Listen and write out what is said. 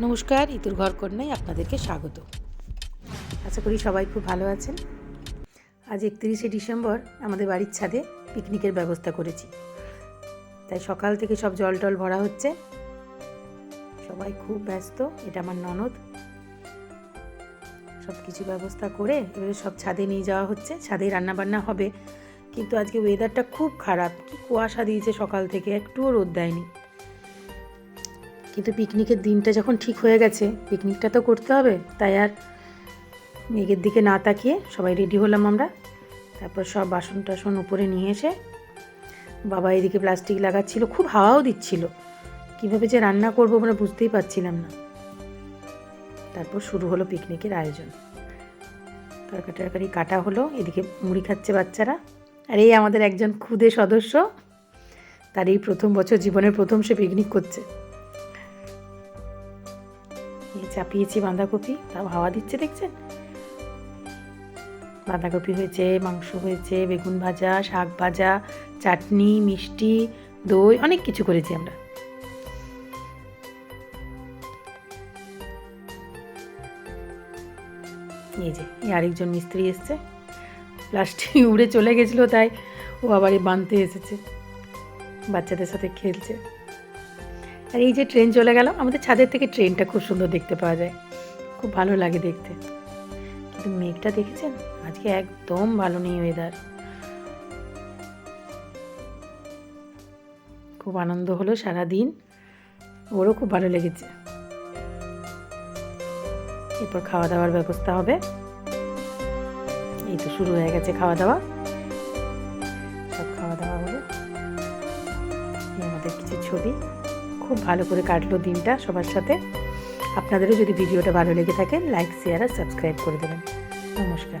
নমস্কার, ইতুর ঘর কন্যায় আপনাদেরকে স্বাগত। আশা করি সবাই খুব ভালো আছেন। আজ একত্রিশে ডিসেম্বর, আমাদের বাড়ির ছাদে পিকনিকের ব্যবস্থা করেছি। তাই সকাল থেকে সব জল টল ভরা হচ্ছে। সবাই খুব ব্যস্ত, এটা আমার ননদ। সব কিছু ব্যবস্থা করে এবারে সব ছাদে নিয়ে যাওয়া হচ্ছে। ছাদে রান্না বান্না হবে। কিন্তু আজকে ওয়েদারটা খুব খারাপ। কি কুয়াশা দিয়েছে সকাল থেকে, একটুও রোদ দেয়নি। কিন্তু পিকনিকের দিনটা যখন ঠিক হয়ে গেছে, পিকনিকটা তো করতে হবে, তাই আর মেঘের দিকে না তাকিয়ে সবাই রেডি হলাম আমরা। তারপর সব বাসন টাসন উপরে নিয়ে এসে বাবা এদিকে প্লাস্টিক লাগাচ্ছিল, খুব হাওয়াও দিচ্ছিল। কীভাবে যে রান্না করব আমরা বুঝতেই পারছিলাম না। তারপর শুরু হলো পিকনিকের আয়োজন। তরকারি টরকারি কাটা হলো, এদিকে মুড়ি খাচ্ছে বাচ্চারা। আর এই আমাদের একজন খুদে সদস্য, তার এই প্রথম বছর জীবনের প্রথম সে পিকনিক করছে। এই চাপিয়েছি বাঁধাকপি তাও হাওয়া দিচ্ছে দেখছেন? বাঁধাকপি হয়েছে, মাংস হয়েছে, বেগুন ভাজা, শাক ভাজা, চাটনি, মিষ্টি, দই, অনেক কিছু করেছি আমরা। এই যে, এই আরেকজন মিস্ত্রি এসছে। প্লাস্টিক উড়ে চলে গেছিল, তাই ও আবার এই বাঁধতে এসেছে। বাচ্চাদের সাথে খেলছে। আর এই যে ট্রেন চলে গেল, আমাদের ছাদের থেকে ট্রেনটা খুব সুন্দর দেখতে পাওয়া যায়। খুব ভালো লাগে দেখতে। কিন্তু মেঘটা দেখেছেন? আজকে একদম ভালো নেই ওয়েদার খুব আনন্দ হলো সারাদিন। ওরও খুব ভালো লেগেছে। এরপর খাওয়া দাওয়ার ব্যবস্থা হবে। এই তো শুরু হয়ে গেছে খাওয়া দাওয়া সব খাওয়া দাওয়া হলো আমাদের কিছু ছবি। খুব ভালো করে কাটলো দিনটা সবার সাথে। আপনাদেরও যদি ভিডিওটা ভালো লেগে থাকে লাইক শেয়ার আর সাবস্ক্রাইব করে দেবেন। নমস্কার।